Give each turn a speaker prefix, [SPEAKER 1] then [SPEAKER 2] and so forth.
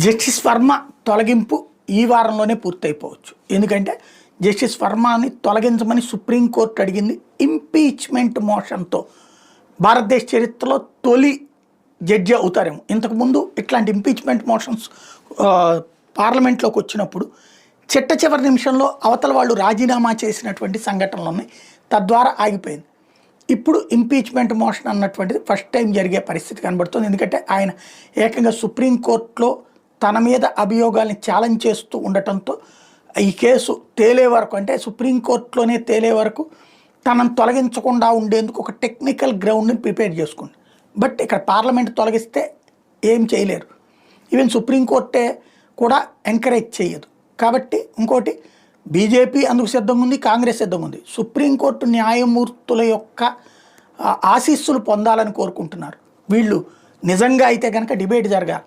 [SPEAKER 1] Justice Varma తొలగింపు ఈ వారంలోనే పూర్తయిపోవచ్చు. ఎందుకంటే జస్టిస్ వర్మని తొలగించమని సుప్రీంకోర్టు అడిగింది ఇంపీచ్మెంట్ మోషన్తో. భారతదేశ చరిత్రలో తొలి జడ్జి అవుతారేమో. ఇంతకుముందు ఇట్లాంటి ఇంపీచ్మెంట్ మోషన్స్ పార్లమెంట్లోకి వచ్చినప్పుడు చిట్ట చివరి నిమిషంలో అవతల వాళ్ళు రాజీనామా చేసినటువంటి సంఘటనలు ఉన్నాయి. తద్వారా ఆగిపోయింది. ఇప్పుడు ఇంపీచ్మెంట్ మోషన్ అన్నటువంటిది ఫస్ట్ టైం జరిగే పరిస్థితి కనబడుతుంది. ఎందుకంటే ఆయన ఏకంగా సుప్రీంకోర్టులో తన మీద అభియోగాల్ని ఛాలెంజ్ చేస్తూ ఉండటంతో ఈ కేసు తేలే వరకు అంటే సుప్రీంకోర్టులోనే తేలే వరకు తనను తొలగించకుండా ఉండేందుకు ఒక టెక్నికల్ గ్రౌండ్ని ప్రిపేర్ చేసుకుంది. బట్ ఇక్కడ పార్లమెంట్ తొలగిస్తే ఏం చేయలేరు. ఈవెన్ సుప్రీంకోర్టే కూడా ఎంకరేజ్ చేయదు. కాబట్టి ఇంకోటి బీజేపీ అందుకు సిద్ధంగా ఉంది కాంగ్రెస్ సిద్ధంగా ఉంది. సుప్రీంకోర్టు న్యాయమూర్తుల యొక్క ఆశీస్సులు పొందాలని కోరుకుంటున్నారు. వీళ్ళు నిజంగా అయితే కనుక డిబేట్ జరగాలి.